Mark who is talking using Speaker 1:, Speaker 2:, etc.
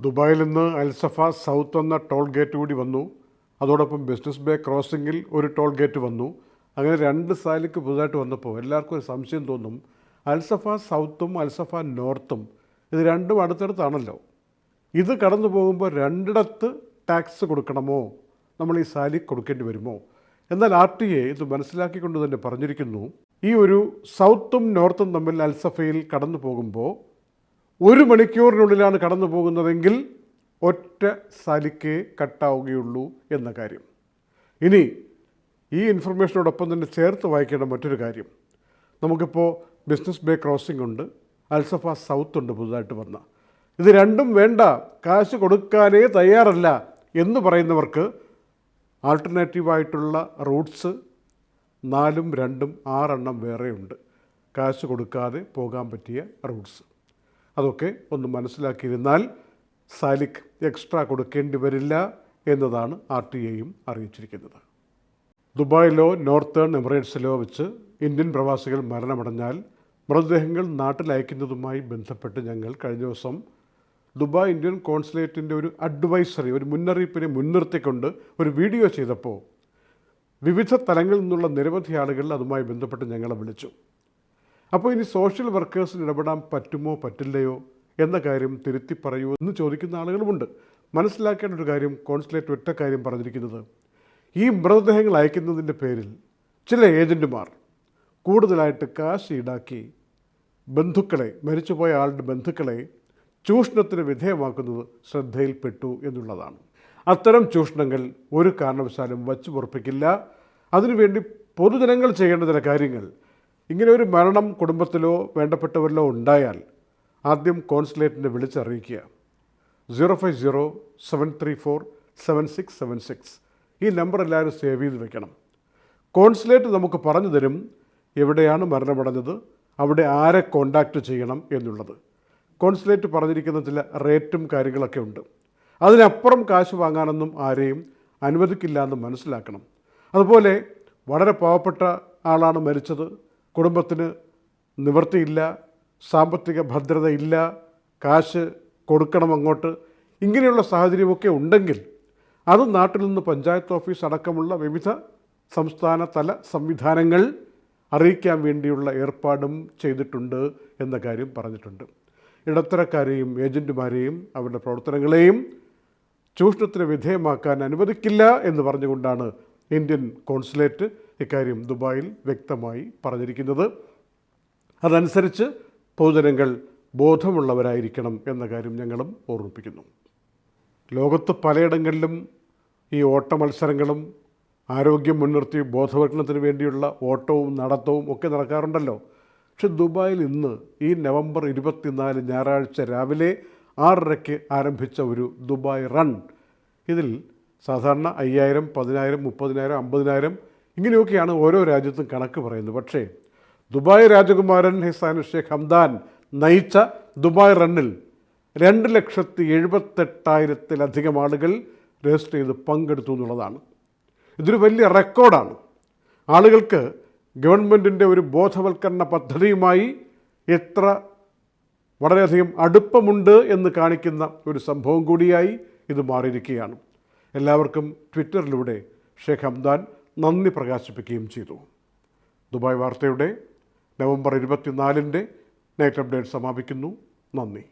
Speaker 1: ദുബായിൽ നിന്ന് Al Safa south എന്ന ടോൾ ഗേറ്റ് കൂടി വന്നു. അതോടൊപ്പം ബിസിനസ് ബേ ക്രോസിങ്ങിൽ ഒരു ടോൾ ഗേറ്റ് വന്നു. അങ്ങനെ രണ്ട് സാലിക്ക് പുതുതായിട്ട് വന്നപ്പോൾ എല്ലാവർക്കും ഒരു സംശയം തോന്നും അൽസഫ സൗത്തും അൽസഫ നോർത്തും ഇത് രണ്ടും അടുത്തടുത്താണല്ലോ. ഇത് കടന്നു പോകുമ്പോൾ രണ്ടിടത്ത് ടാക്സ് കൊടുക്കണമോ? നമ്മൾ ഈ സാലി കൊടുക്കേണ്ടി വരുമോ? എന്നാൽ ആർ ടി എ ഇത് മനസ്സിലാക്കിക്കൊണ്ട് തന്നെ പറഞ്ഞിരിക്കുന്നു ഈ ഒരു സൗത്തും നോർത്തും തമ്മിൽ അൽസഫയിൽ കടന്നു പോകുമ്പോൾ ഒരു മണിക്കൂറിനുള്ളിലാണ് കടന്നു പോകുന്നതെങ്കിൽ ഒറ്റ സലിക്കേ കട്ടാവുകയുള്ളൂ എന്ന കാര്യം. ഇനി ഈ ഇൻഫർമേഷനോടൊപ്പം തന്നെ ചേർത്ത് വായിക്കേണ്ട മറ്റൊരു കാര്യം. നമുക്കിപ്പോൾ ബിസിനസ് ബേ ക്രോസിംഗ് ഉണ്ട് അൽസഫ സൗത്ത് ഉണ്ട് പുതുതായിട്ട് വന്ന. ഇത് രണ്ടും വേണ്ട കാശ് കൊടുക്കാനേ തയ്യാറല്ല എന്ന് പറയുന്നവർക്ക് ആൾട്ടർനേറ്റീവായിട്ടുള്ള റൂട്ട്സ് നാലും രണ്ടും ആറെണ്ണം വേറെയുണ്ട്. കാശ് കൊടുക്കാതെ പോകാൻ പറ്റിയ റൂട്ട്സ്. അതൊക്കെ ഒന്ന് മനസ്സിലാക്കിയിരുന്നാൽ സാലിക് എക്സ്ട്രാ കൊടുക്കേണ്ടി വരില്ല എന്നതാണ് ആർ ടി ഐയും അറിയിച്ചിരിക്കുന്നത്. ദുബായിലോ നോർത്തേൺ എമിറേറ്റ്സിലോ വെച്ച് ഇന്ത്യൻ പ്രവാസികൾ മരണമടഞ്ഞാൽ മൃതദേഹങ്ങൾ നാട്ടിലയക്കുന്നതുമായി ബന്ധപ്പെട്ട് ഞങ്ങൾ കഴിഞ്ഞ ദിവസം ദുബായ് ഇന്ത്യൻ കോൺസുലേറ്റിന്റെ ഒരു അഡ്വൈസറി ഒരു മുന്നറിയിപ്പിനെ മുൻനിർത്തിക്കൊണ്ട് ഒരു വീഡിയോ ചെയ്തപ്പോൾ വിവിധ തലങ്ങളിൽ നിന്നുള്ള നിരവധി ആളുകൾ അതുമായി ബന്ധപ്പെട്ട് ഞങ്ങളെ വിളിച്ചു. അപ്പോൾ ഇനി സോഷ്യൽ വർക്കേഴ്സിന് ഇടപെടാൻ പറ്റുമോ പറ്റില്ലയോ എന്ന കാര്യം തിരുത്തി പറയൂ എന്ന് ചോദിക്കുന്ന ആളുകളുമുണ്ട്. മനസ്സിലാക്കേണ്ട ഒരു കാര്യം കോൺസുലേറ്റ് ഒറ്റ കാര്യം പറഞ്ഞിരിക്കുന്നത്. ഈ മൃതദേഹങ്ങൾ അയക്കുന്നതിന്റെ പേരിൽ ചില ഏജന്റുമാർ കൂടുതലായിട്ട് കാശ് ഈടാക്കി ബന്ധുക്കളെ മരിച്ചുപോയ ആളുടെ ബന്ധുക്കളെ ചൂഷണത്തിന് വിധേയമാക്കുന്നത് ശ്രദ്ധയിൽപ്പെട്ടു എന്നുള്ളതാണ്. അത്തരം ചൂഷണങ്ങൾ ഒരു കാരണവശാലും വച്ചു പൊറപ്പിക്കില്ല. അതിനുവേണ്ടി പൊതുജനങ്ങൾ ചെയ്യേണ്ട ചില കാര്യങ്ങൾ ഇങ്ങനെ ഒരു മരണം കുടുംബത്തിലോ വേണ്ടപ്പെട്ടവരിലോ ഉണ്ടായാൽ ആദ്യം കോൺസുലേറ്റിനെ വിളിച്ചറിയിക്കുക. Zero five zero seven three four seven six seven six ഈ നമ്പർ എല്ലാവരും സേവ് ചെയ്ത് വെക്കണം. കോൺസുലേറ്റ് നമുക്ക് പറഞ്ഞു തരും എവിടെയാണ് മരണമടഞ്ഞത് അവിടെ ആരെ കോണ്ടാക്റ്റ് ചെയ്യണം എന്നുള്ളത്. കോൺസുലേറ്റ് പറഞ്ഞിരിക്കുന്ന ചില റേറ്റും കാര്യങ്ങളൊക്കെ ഉണ്ട്. അതിനപ്പുറം കാശ് വാങ്ങാനൊന്നും ആരെയും അനുവദിക്കില്ല എന്ന് മനസ്സിലാക്കണം. അതുപോലെ വളരെ പാവപ്പെട്ട ആളാണ് മരിച്ചത്. കുടുംബത്തിന് നിവൃത്തിയില്ല സാമ്പത്തിക ഭദ്രതയില്ല കാശ് കൊടുക്കണം അങ്ങോട്ട് ഇങ്ങനെയുള്ള സാഹചര്യമൊക്കെ ഉണ്ടെങ്കിൽ അത് നാട്ടിൽ നിന്ന് പഞ്ചായത്ത് ഓഫീസ് അടക്കമുള്ള വിവിധ സംസ്ഥാന തല സംവിധാനങ്ങൾ അറിയിക്കാൻ വേണ്ടിയുള്ള ഏർപ്പാടും ചെയ്തിട്ടുണ്ട് എന്ന കാര്യം പറഞ്ഞിട്ടുണ്ട്. ഇടത്തരക്കാരെയും ഏജന്റുമാരെയും അവരുടെ പ്രവർത്തനങ്ങളെയും ചൂഷണത്തിന് വിധേയമാക്കാൻ അനുവദിക്കില്ല എന്ന് പറഞ്ഞുകൊണ്ടാണ് ഇന്ത്യൻ കോൺസുലേറ്റ് ഇക്കാര്യം ദുബായിൽ വ്യക്തമായി പറഞ്ഞിരിക്കുന്നത്. അതനുസരിച്ച് പൊതുജനങ്ങൾ ബോധമുള്ളവരായിരിക്കണം എന്ന കാര്യം ഞങ്ങളും ഓർമ്മിപ്പിക്കുന്നു. ലോകത്ത് പലയിടങ്ങളിലും ഈ ഓട്ട മത്സരങ്ങളും ആരോഗ്യം മുൻനിർത്തി ബോധവൽക്കരണത്തിന് വേണ്ടിയുള്ള ഓട്ടവും നടത്തവും ഒക്കെ നടക്കാറുണ്ടല്ലോ. പക്ഷെ ദുബായിൽ ഇന്ന് ഈ നവംബർ ഇരുപത്തിനാല് ഞായറാഴ്ച രാവിലെ ആറരയ്ക്ക് ആരംഭിച്ച ഒരു ദുബായ് റൺ. ഇതിൽ സാധാരണ അയ്യായിരം പതിനായിരം മുപ്പതിനായിരം അമ്പതിനായിരം ഇങ്ങനെയൊക്കെയാണ് ഓരോ രാജ്യത്തും കണക്ക് പറയുന്നത്. പക്ഷേ ദുബായ് രാജകുമാരൻ ഹിസാൻ ഷേഖ് ഹംദാൻ നയിച്ച ദുബായ് റണ്ണിൽ രണ്ട് ലക്ഷത്തി എഴുപത്തെട്ടായിരത്തിലധികം ആളുകൾ രജിസ്റ്റർ ചെയ്ത് പങ്കെടുത്തു എന്നുള്ളതാണ്. ഇതൊരു വലിയ റെക്കോർഡാണ്. ആളുകൾക്ക് ഗവൺമെന്റിന്റെ ഒരു ബോധവൽക്കരണ പദ്ധതിയുമായി എത്ര വളരെയധികം അടുപ്പമുണ്ട് എന്ന് കാണിക്കുന്ന ഒരു സംഭവം കൂടിയായി ഇത് മാറിയിരിക്കുകയാണ്. എല്ലാവർക്കും ട്വിറ്ററിലൂടെ ഷേഖ് ഹംദാൻ നന്ദി പ്രകാശിപ്പിക്കുകയും ചെയ്തു. ദുബായ് വാർത്തയുടെ നവംബർ ഇരുപത്തിനാലിന്റെ നൈറ്റ് അപ്ഡേറ്റ് സമാപിക്കുന്നു. നന്ദി.